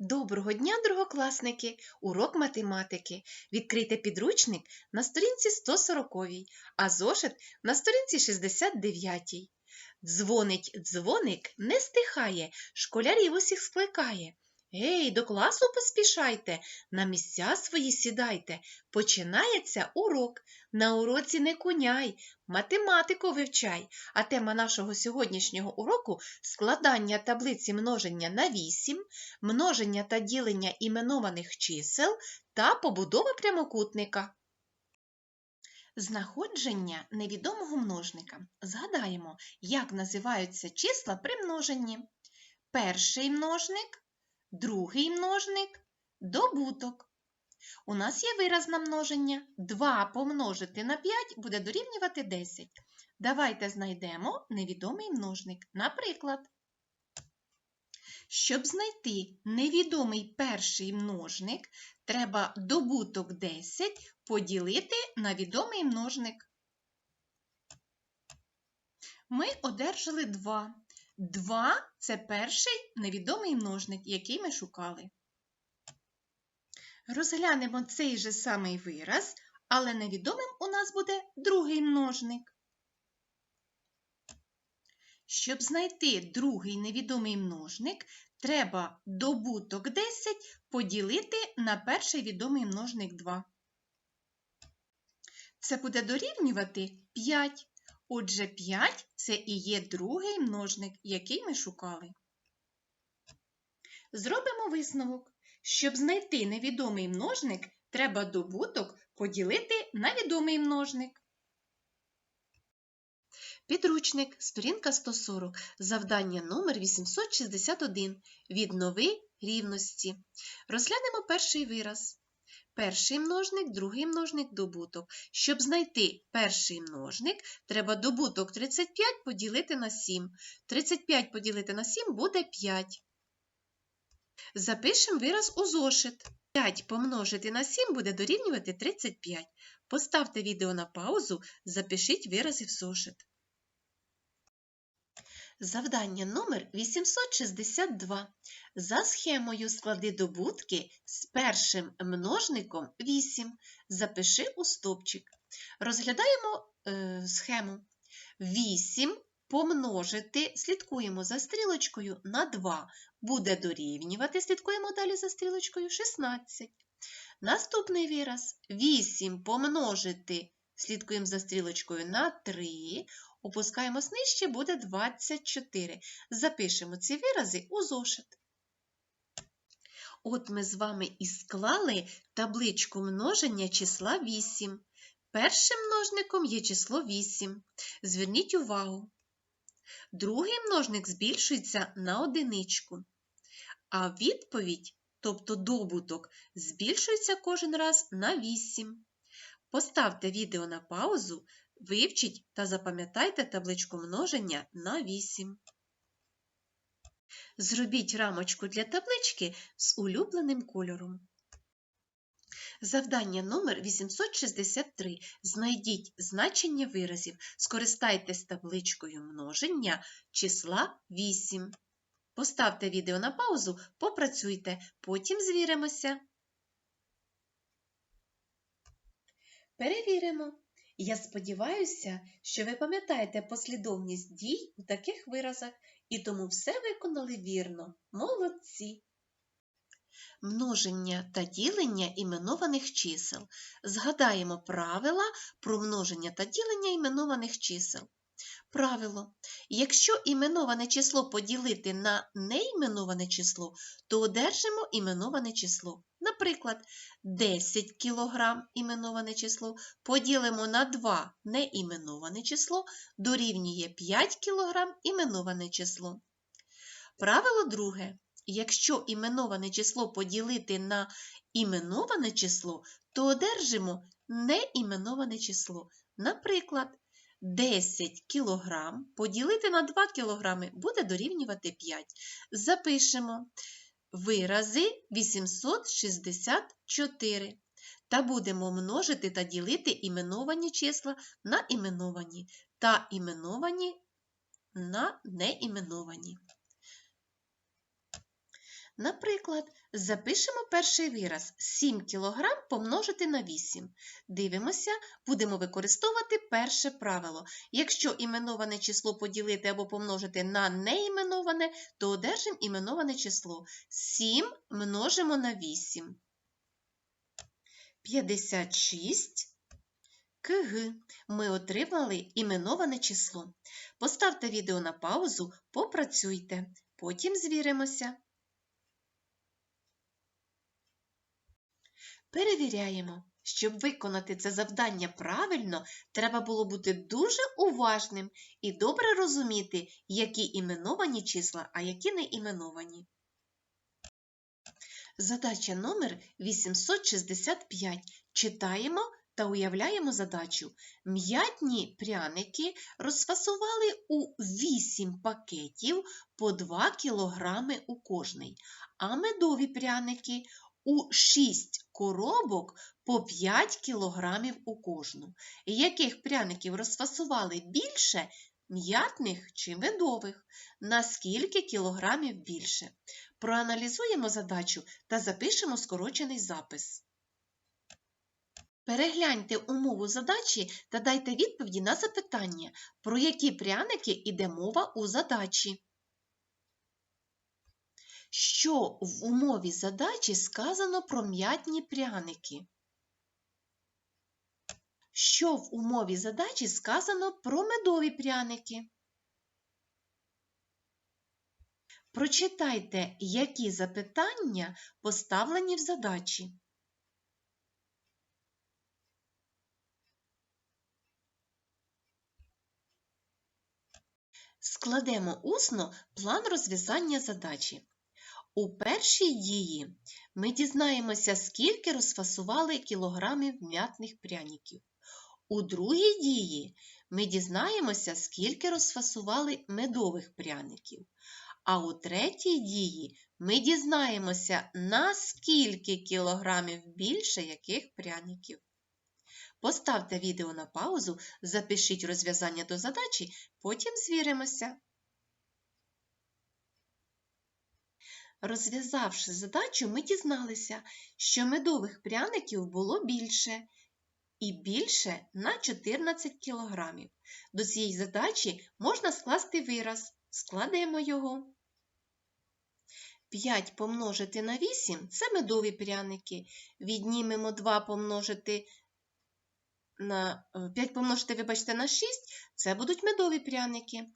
Доброго дня, другокласники! Урок математики. Відкрийте підручник на сторінці 140, а зошит на сторінці 69. Дзвонить дзвоник, не стихає, школярів усіх скликає. Гей, до класу поспішайте, на місця свої сідайте. Починається урок. На уроці не куняй, математику вивчай. А тема нашого сьогоднішнього уроку складання таблиці множення на 8, множення та ділення іменованих чисел та побудова прямокутника. Знаходження невідомого множника. Згадаємо, як називаються числа при множенні. Перший множник, другий множник, добуток. У нас є вираз на множення. 2 помножити на 5 буде дорівнювати 10. Давайте знайдемо невідомий множник. Наприклад, щоб знайти невідомий перший множник, треба добуток 10 поділити на відомий множник. Ми одержали 2. 2 – це перший невідомий множник, який ми шукали. Розглянемо цей же самий вираз, але невідомим у нас буде другий множник. Щоб знайти другий невідомий множник, треба добуток 10 поділити на перший відомий множник 2. Це буде дорівнювати 5. Отже, 5 це і є другий множник, який ми шукали. Зробимо висновок. Щоб знайти невідомий множник, треба добуток поділити на відомий множник. Підручник, сторінка 140, завдання номер 861. Віднови рівності. Розглянемо перший вираз. Перший множник, другий множник, добуток. Щоб знайти перший множник, треба добуток 35 поділити на 7. 35 поділити на 7 буде 5. Запишемо вираз у зошит. 5 помножити на 7 буде дорівнювати 35. Поставте відео на паузу, запишіть вирази в зошит. Завдання номер 862. За схемою склади добутки з першим множником 8. Запиши у стопчик. Розглядаємо е, схему. 8 помножити, слідкуємо за стрілочкою на 2. Буде дорівнювати, слідкуємо далі за стрілочкою 16. Наступний вираз 8 помножити, слідкуємо за стрілочкою на 3. Опускаємо нижче, буде 24. Запишемо ці вирази у зошит. От ми з вами і склали табличку множення числа 8. Першим множником є число 8. Зверніть увагу. Другий множник збільшується на одиничку. А відповідь, тобто добуток, збільшується кожен раз на 8. Поставте відео на паузу, вивчіть та запам'ятайте табличку множення на 8. Зробіть рамочку для таблички з улюбленим кольором. Завдання номер 863. Знайдіть значення виразів. Скористайтесь табличкою множення числа 8. Поставте відео на паузу, попрацюйте, потім звіримося. Перевіримо. Я сподіваюся, що ви пам'ятаєте послідовність дій у таких виразах і тому все виконали вірно. Молодці! Множення та ділення іменованих чисел. Згадаємо правила про множення та ділення іменованих чисел. Правило. Якщо іменоване число поділити на неіменоване число, то одержимо іменоване число. Наприклад, 10 кг іменоване число поділимо на 2 неіменоване число, дорівнює 5 кг іменоване число. Правило друге. Якщо іменоване число поділити на іменоване число, то одержимо неіменоване число. Наприклад, 10 кг поділити на 2 кг буде дорівнювати 5. Запишемо вирази 864 та будемо множити та ділити іменовані числа на іменовані та іменовані на неіменовані. Наприклад, запишемо перший вираз 7 кг помножити на 8. Дивимося, будемо використовувати перше правило. Якщо іменоване число поділити або помножити на неіменоване, то одержимо іменоване число. 7 множимо на 8. 56 кг. Ми отримали іменоване число. Поставте відео на паузу, попрацюйте, потім звіримося. Перевіряємо. Щоб виконати це завдання правильно, треба було бути дуже уважним і добре розуміти, які іменовані числа, а які не іменовані. Задача номер 865. Читаємо та уявляємо задачу. М'ятні пряники розфасували у 8 пакетів по 2 кг у кожний, а медові пряники у 6 коробок по 5 кг у кожну. Яких пряників розфасували більше м'ятних чи медових? На скільки кілограмів більше? Проаналізуємо задачу та запишемо скорочений запис. Перегляньте умову задачі та дайте відповіді на запитання, про які пряники йде мова у задачі. Що в умові задачі сказано про м'ятні пряники? Що в умові задачі сказано про медові пряники? Прочитайте, які запитання поставлені в задачі. Складемо усно план розв'язання задачі. У першій дії ми дізнаємося, скільки розфасували кілограмів м'ятних пряників. У другій дії ми дізнаємося, скільки розфасували медових пряників. А у третій дії ми дізнаємося, на скільки кілограмів більше яких пряників. Поставте відео на паузу, запишіть розв'язання до задачі, потім звіримося. Розв'язавши задачу, ми дізналися, що медових пряників було більше і більше на 14 кг. До цієї задачі можна скласти вираз. Складемо його. 5 помножити на 8 це медові пряники. Віднімемо 2 помножити на 5 помножити, вибачте, на 6 це будуть медові пряники.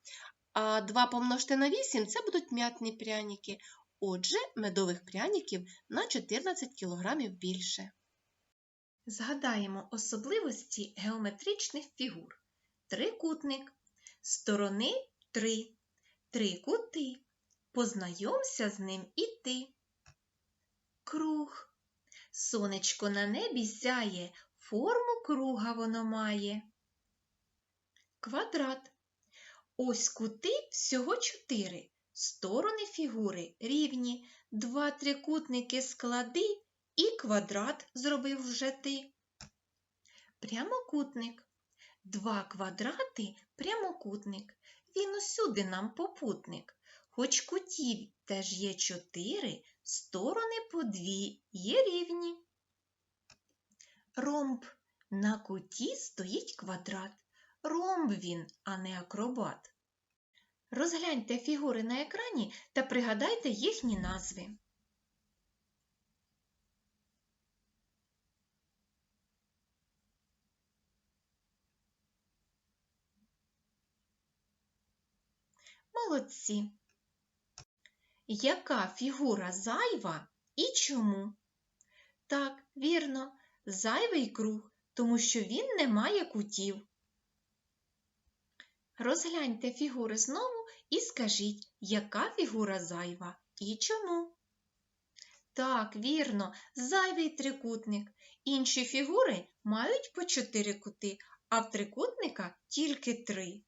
А 2 помножити на 8 це будуть м'ятні пряники. Отже, медових пряників на 14 кг більше. Згадаємо особливості геометричних фігур. Трикутник. Сторони 3. Три кути. Познайомся з ним і ти. Круг. Сонечко на небі сяє, форму круга воно має. Квадрат. Ось кути всього чотири. Сторони фігури рівні, два трикутники склади і квадрат зробив вже ти. Прямокутник. Два квадрати прямокутник. Він усюди нам попутник. Хоч кутів теж є чотири, сторони по дві є рівні. Ромб. На куті стоїть квадрат. Ромб він, а не акробат. Розгляньте фігури на екрані та пригадайте їхні назви. Молодці. Яка фігура зайва і чому? Так, вірно, зайвий круг, тому що він не має кутів. Розгляньте фігури знову і скажіть, яка фігура зайва і чому? Так, вірно, зайвий трикутник. Інші фігури мають по чотири кути, а в трикутника тільки три.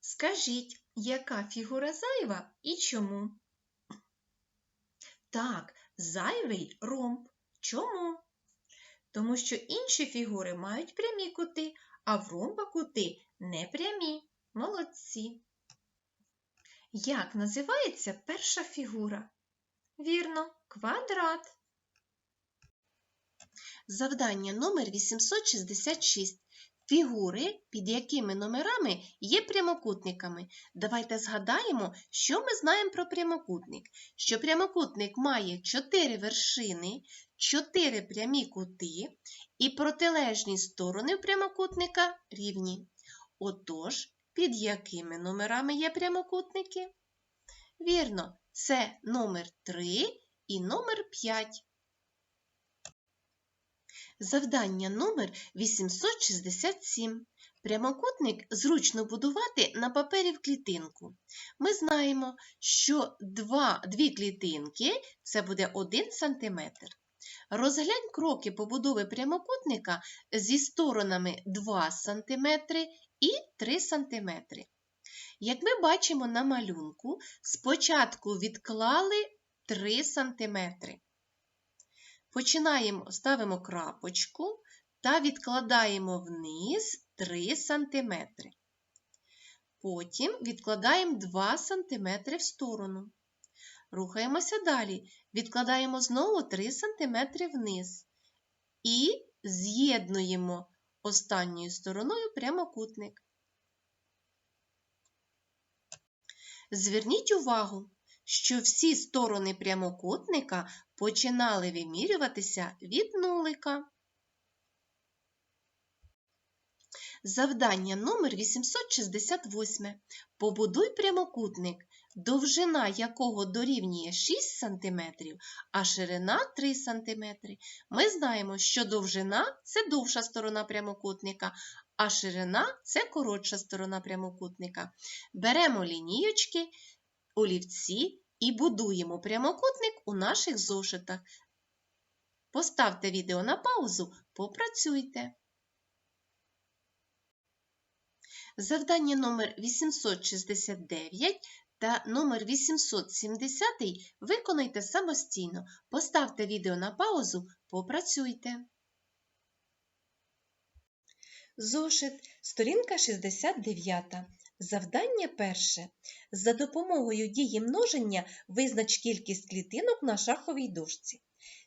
Скажіть, яка фігура зайва і чому? Так, зайвий ромб. Чому? Тому що інші фігури мають прямі кути, а в ромба кути непрямі. Молодці. Як називається перша фігура? Вірно, квадрат. Завдання номер 866. Фігури, під якими номерами є прямокутниками. Давайте згадаємо, що ми знаємо про прямокутник. Що прямокутник має 4 вершини, 4 прямі кути і протилежні сторони прямокутника рівні. Отож, під якими номерами є прямокутники? Вірно, це номер 3 і номер 5. Завдання номер 867. Прямокутник зручно будувати на папері в клітинку. Ми знаємо, що два, дві клітинки це буде 1 см. Розглянь кроки побудови прямокутника зі сторонами 2 см і 3 см. Як ми бачимо на малюнку, спочатку відклали 3 см. Починаємо, ставимо крапочку та відкладаємо вниз 3 см. Потім відкладаємо 2 см в сторону. Рухаємося далі. Відкладаємо знову 3 см вниз. І з'єднуємо останньою стороною прямокутник. Зверніть увагу, що всі сторони прямокутника починали вимірюватися від нулика. Завдання номер 868. Побудуй прямокутник, довжина якого дорівнює 6 см, а ширина 3 см. Ми знаємо, що довжина це довша сторона прямокутника, а ширина це коротша сторона прямокутника. Беремо лінієчки, олівці і будуємо прямокутник у наших зошитах. Поставте відео на паузу, попрацюйте. Завдання номер 869 та номер 870 виконайте самостійно. Поставте відео на паузу, попрацюйте. Зошит, сторінка 69. Завдання перше. За допомогою дії множення визнач кількість клітинок на шаховій дошці.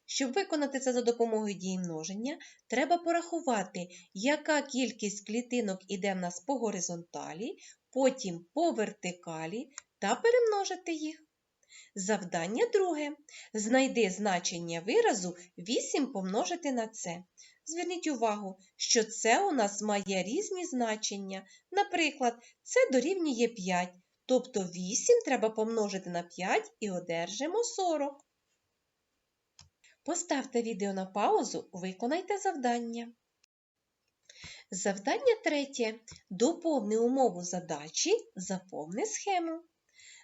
Щоб виконати це за допомогою дії множення, треба порахувати, яка кількість клітинок іде в нас по горизонталі, потім по вертикалі та перемножити їх. Завдання друге. Знайди значення виразу 8 помножити на це. Зверніть увагу, що це у нас має різні значення. Наприклад, це дорівнює 5, тобто 8 треба помножити на 5 і одержимо 40. Поставте відео на паузу, виконайте завдання. Завдання третє. Доповни умову задачі, заповни схему.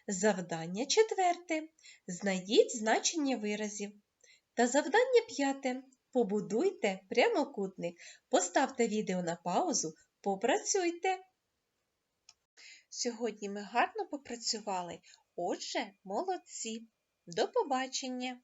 Завдання четверте. Знайдіть значення виразів. Та завдання п'яте. Побудуйте прямокутник. Поставте відео на паузу, попрацюйте. Сьогодні ми гарно попрацювали. Отже, молодці. До побачення!